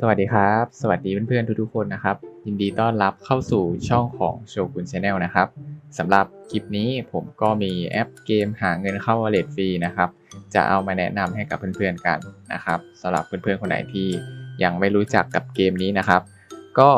สวัสดีครับ สวัสดีเพื่อนๆทุกๆคนนะครับ ยินดีต้อนรับเข้าสู่ช่องของโชกุนชาแนลนะครับสำหรับคลิปนี้ผมก็มีแอปเกมหาเงินเข้า wallet ฟรีนะครับ จะเอามาแนะนำให้กับเพื่อนๆกันนะครับสำหรับเพื่อนๆคนไหนที่ยังไม่รู้จักกับเกมนี้นะครับ ก็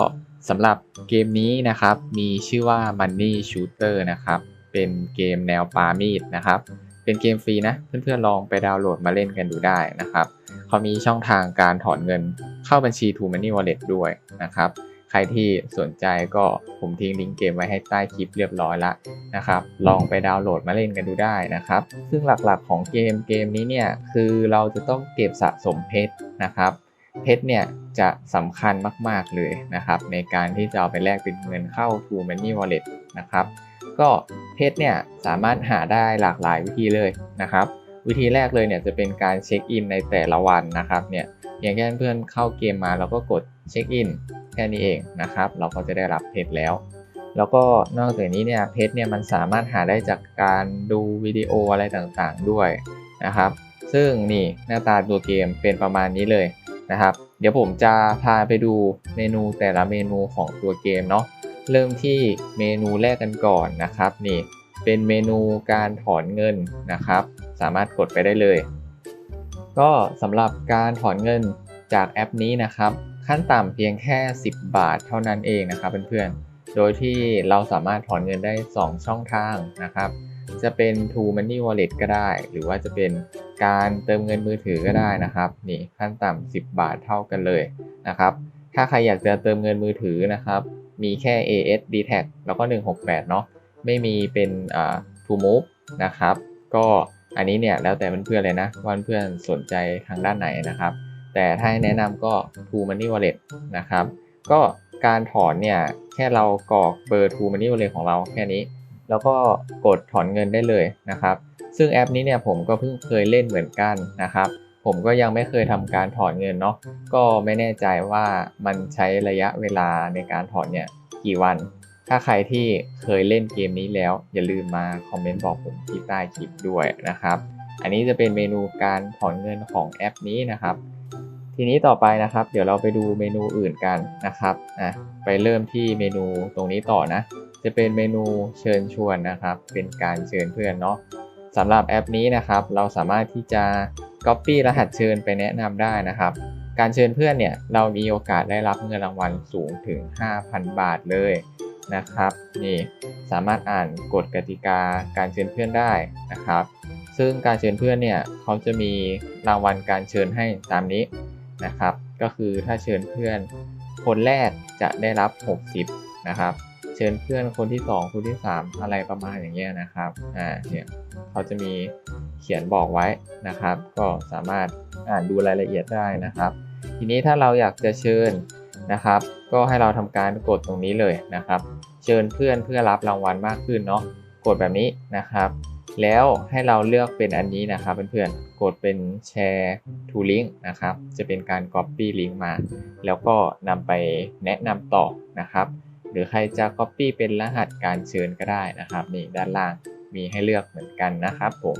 สำหรับเกมนี้นะครับ มีชื่อว่า Money Shooter นะครับ เป็นเกมแนวปามีดนะครับ เป็นเกมฟรีนะ เพื่อนๆลองไปดาวน์โหลดมาเล่นกันดูได้นะครับ เขามีช่องทางการถอนเงินเข้าบัญชี True Money Wallet ด้วยนะครับ ใครที่สนใจก็ผมทิ้งลิงก์เกมไว้ให้ใต้คลิปเรียบร้อยล้วนะครับ ลองไปดาวน์โหลดมาเล่นกันดูได้นะครับ ซึ่งหลักๆของเกมเกมนี้เนี่ยคือเราจะต้องเก็บสะสมเพชรนะครับเพชรเนี่ยจะสำคัญมาก ๆ เลยนะครับ ในการที่จะเอาไปแลกเป็นเงินเข้า True Money Wallet นะครับ ก็เพชรเนี่ยสามารถหาได้หลากหลายวิธีเลยนะครับ วิธีแรกเลยเนี่ยจะเป็นการเช็คอินในแต่ละวันนะครับเนี่ยอย่างแค่เพื่อนเข้าเกมมาเราก็กดเช็คอินแค่นี้เองนะครับ เราก็จะได้รับเพชรแล้ว แล้วก็นอกจากนี้เนี่ยเพชรเนี่ยมันสามารถหาได้จากการดูวิดีโออะไรต่างๆด้วยนะครับ ซึ่งนี่หน้าตาตัวเกมเป็นประมาณนี้เลยนะครับ เดี๋ยวผมจะพาไปดูเมนูแต่ละเมนูของตัวเกมเนาะเริ่มที่เมนูแรกกันก่อนนะครับนี่ เป็นเมนูการถอนเงินนะครับ สามารถกดไปได้เลย ก็สำหรับการถอนเงินจากแอปนี้นะครับ ขั้นต่ำเพียงแค่ 10 บาทเท่านั้นเองนะครับเพื่อนๆ โดยที่เราสามารถถอนเงินได้ 2 ช่องทางนะครับ จะเป็น True Money Wallet ก็ได้ หรือว่าจะเป็นการเติมเงินมือถือก็ได้นะครับนี่ขั้นต่ำ10 บาทเท่ากันเลยนะครับถ้าใครอยากจะเติมเงินมือถือนะครับ มีแค่ AS d t a g แล้วก็ 168 เนาะ ไม่มีเป็นอ่า To Move นะครับ ก็อันนี้เนี่ยแล้วแต่เพื่อนๆเลยนะว่าเพื่อนสนใจทางด้านไหนนะครับ แต่ถ้าให้แนะนำก็ True Money Wallet นะครับ ก็การถอนเนี่ยแค่เรากรอกเบอร์ True Money Wallet ของเราแค่นี้ แล้วก็กดถอนเงินได้เลยนะครับ ซึ่งแอปนี้เนี่ยผมก็เพิ่งเคยเล่นเหมือนกันนะครับผมก็ยังไม่เคยทำการถอนเงินเนาะ ก็ไม่แน่ใจว่ามันใช้ระยะเวลาในการถอนเนี่ยกี่วัน ถ้าใครที่เคยเล่นเกมนี้แล้ว อย่าลืมมาคอมเมนต์บอกผมที่ใต้คลิปด้วยนะครับ อันนี้จะเป็นเมนูการถอนเงินของแอปนี้นะครับ ทีนี้ต่อไปนะครับ เดี๋ยวเราไปดูเมนูอื่นกันนะครับอะไปเริ่มที่เมนูตรงนี้ต่อนะ จะเป็นเมนูเชิญชวนนะครับ เป็นการเชิญเพื่อนเนาะสำหรับแอปนี้นะครับ เราสามารถที่จะ Copy รหัสเชิญไปแนะนำได้นะครับการเชิญเพื่อนเนี่ยเรามีโอกาสได้รับเงินรางวัลสูงถึง 5,000 บาทเลย นะครับนี่สามารถอ่านกฎกติกาการเชิญเพื่อนได้นะครับ ซึ่งการเชิญเพื่อนเนี่ยเขาจะมีรางวัลการเชิญให้ตามนี้นะครับ ก็คือถ้าเชิญเพื่อนคนแรกจะได้รับ 60 นะครับ เชิญเพื่อนคนที่ 2 คนที่ 3 อะไรประมาณอย่างเงี้ยนะครับอ่าเนี่ยเขาจะมีเขียนบอกไว้นะครับ ก็สามารถอ่านดูรายละเอียดได้นะครับ ทีนี้ถ้าเราอยากจะเชิญ นะครับ ก็ให้เราทำการกดตรงนี้เลยนะครับ เชิญเพื่อนเพื่อรับรางวัลมากขึ้นเนาะกดแบบนี้นะครับ แล้วให้เราเลือกเป็นอันนี้นะครับเพื่อนๆกดเป็นแชร์ to link นะครับ จะเป็นการ copy link มา แล้วก็นำไปแนะนำต่อนะครับ หรือใครจะ copy เป็นรหัสการเชิญก็ได้นะครับนี่ด้านล่างมีให้เลือกเหมือนกันนะครับผม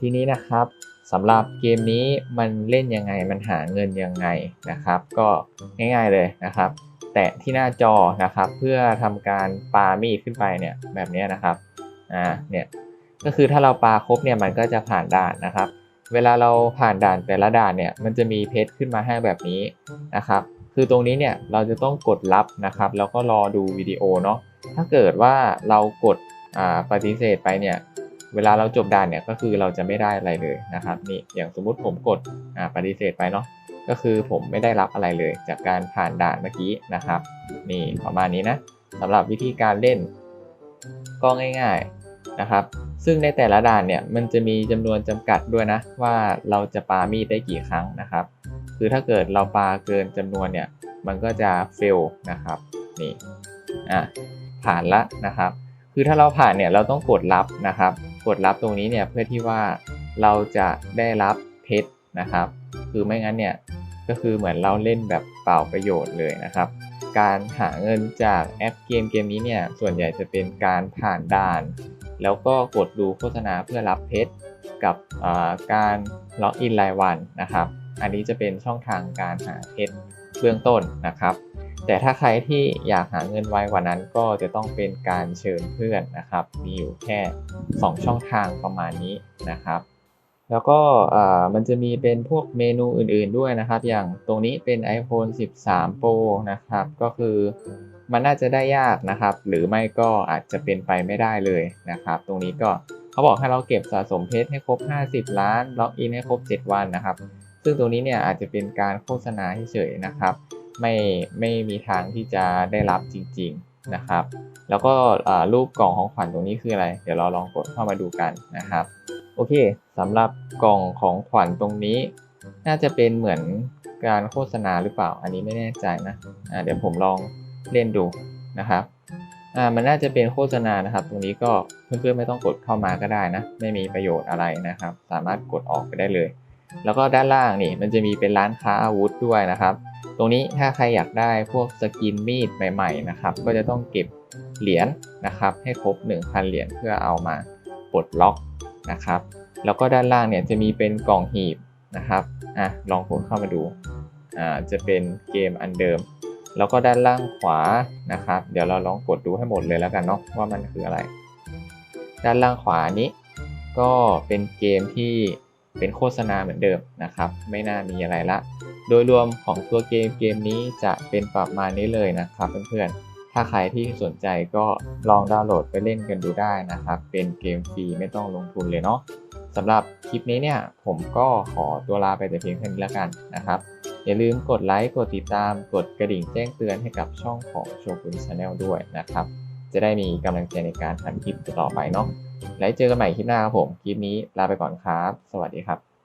ทีนี้นะครับ สำหรับเกมนี้มันเล่นยังไงมันหาเงินยังไงนะครับ ก็ง่ายๆเลยนะครับ แตะที่หน้าจอนะครับเพื่อทำการปามีดขึ้นไปเนี่ยแบบนี้นะครับอ่าเนี่ยก็คือถ้าเราปาครบเนี่ยมันก็จะผ่านด่านนะครับ เวลาเราผ่านด่านแต่ละด่านเนี่ยมันจะมีเพชรขึ้นมาให้แบบนี้นะครับ คือตรงนี้เนี่ยเราจะต้องกดรับนะครับ แล้วก็รอดูวิดีโอเนาะถ้าเกิดว่าเรากดอ่าปฏิเสธไปเนี่ย เวลาเราจบด่านเนี่ยก็คือเราจะไม่ได้อะไรเลยนะครับนี่อย่างสมมุติผมกดปฏิเสธไปเนาะก็คือผมไม่ได้รับอะไรเลย จากการผ่านด่านเมื่อกี้นะครับ นี่ประมาณนี้นะสำหรับวิธีการเล่นก็ง่ายๆนะครับ ซึ่งในแต่ละด่านเนี่ยมันจะมีจำนวนจำกัดด้วยนะ ว่าเราจะปามีดได้กี่ครั้งนะครับ คือถ้าเกิดเราปาเกินจำนวนเนี่ยมันก็จะเฟลนะครับนี่อะผ่านละนะครับ คือถ้าเราผ่านเนี่ยเราต้องกดรับนะครับ กดรับตรงนี้เนี่ยเพื่อที่ว่าเราจะได้รับเพชรนะครับ คือไม่งั้นเนี่ยก็คือเหมือนเราเล่นแบบเปล่าประโยชน์เลยนะครับ การหาเงินจากแอปเกมเกมนี้เนี่ยส่วนใหญ่จะเป็นการผ่านด่าน แล้วก็กดดูโฆษณาเพื่อรับเพชรกับการล็อกอินรายวันนะครับ อันนี้จะเป็นช่องทางการหาเพชรเบื้องต้นนะครับ แต่ถ้าใครที่อยากหาเงินไวกว่านั้นก็จะต้องเป็นการเชิญเพื่อนนะครับ มีอยู่แค่ 2 ช่องทางประมาณนี้นะครับ แล้วก็มันจะมีเป็นพวกเมนูอื่นๆด้วยนะครับ อย่างตรงนี้เป็น iPhone 13 Pro นะครับ ก็คือมันน่าจะได้ยากนะครับ หรือไม่ก็อาจจะเป็นไปไม่ได้เลยนะครับ ตรงนี้ก็เขาบอกให้เราเก็บสะสมเพชรให้ครบ 50 ล้าน ล็อกอินให้ครบ 7 วันนะครับ ซึ่งตรงนี้เนี่ยอาจจะเป็นการโฆษณาเฉยๆนะครับ ไม่ไม่มีทางที่จะได้รับจริง ๆนะครับ แล้วก็อ่ารูปกล่องของขวัญตรงนี้คืออะไร เดี๋ยวเราลองกดเข้ามาดูกันนะครับ โอเคสำหรับกล่องของขวัญตรงนี้ น่าจะเป็นเหมือนการโฆษณาหรือเปล่า อันนี้ไม่แน่ใจนะอ่าเดี๋ยวผมลองเล่นดูนะครับอ่ามันน่าจะเป็นโฆษณานะครับ ตรงนี้ก็เพื่อนๆไม่ต้องกดเข้ามาก็ได้นะ ไม่มีประโยชน์อะไรนะครับ สามารถกดออกไปได้เลย แล้วก็ด้านล่างนี่มันจะมีเป็นร้านค้าอาวุธด้วยนะครับ ตรงนี้ถ้าใครอยากได้พวกสกินมีดใหม่ๆนะครับ ก็จะต้องเก็บเหรียญนะครับ ให้ครบ 1,000 เหรียญเพื่อเอามาปลดล็อกนะครับ แล้วก็ด้านล่างเนี่ยจะมีเป็นกล่องหีบนะครับอะลองกดเข้ามาดูอ่าจะเป็นเกมอันเดิม แล้วก็ด้านล่างขวานะครับ เดี๋ยวเราลองกดดูให้หมดเลยแล้วกันเนาะว่ามันคืออะไร ด้านล่างขวานี้ก็เป็นเกมที่ เป็นโฆษณาเหมือนเดิมนะครับ ไม่น่ามีอะไรละ โดยรวมของตัวเกมเกมนี้จะเป็นประมาณนี้เลยนะครับเพื่อนๆ ถ้าใครที่สนใจก็ลองดาวน์โหลดไปเล่นกันดูได้นะครับ เป็นเกมฟรีไม่ต้องลงทุนเลยเนาะสำหรับคลิปนี้เนี่ยผมก็ขอตัวลาไปแต่เพียงแค่านี้แล้วกันนะครับ อย่าลืมกดไลค์กดติดตามกดกระดิ่งแจ้งเตือนให้กับช่องของโชกุนชาแนลด้วยนะครับ จะได้มีกำลังใจในการทำคลิปต่อไปเนาะ แล้วเจอกันใหม่คลิปหน้าครับผม คลิปนี้ลาไปก่อนครับ สวัสดีครับ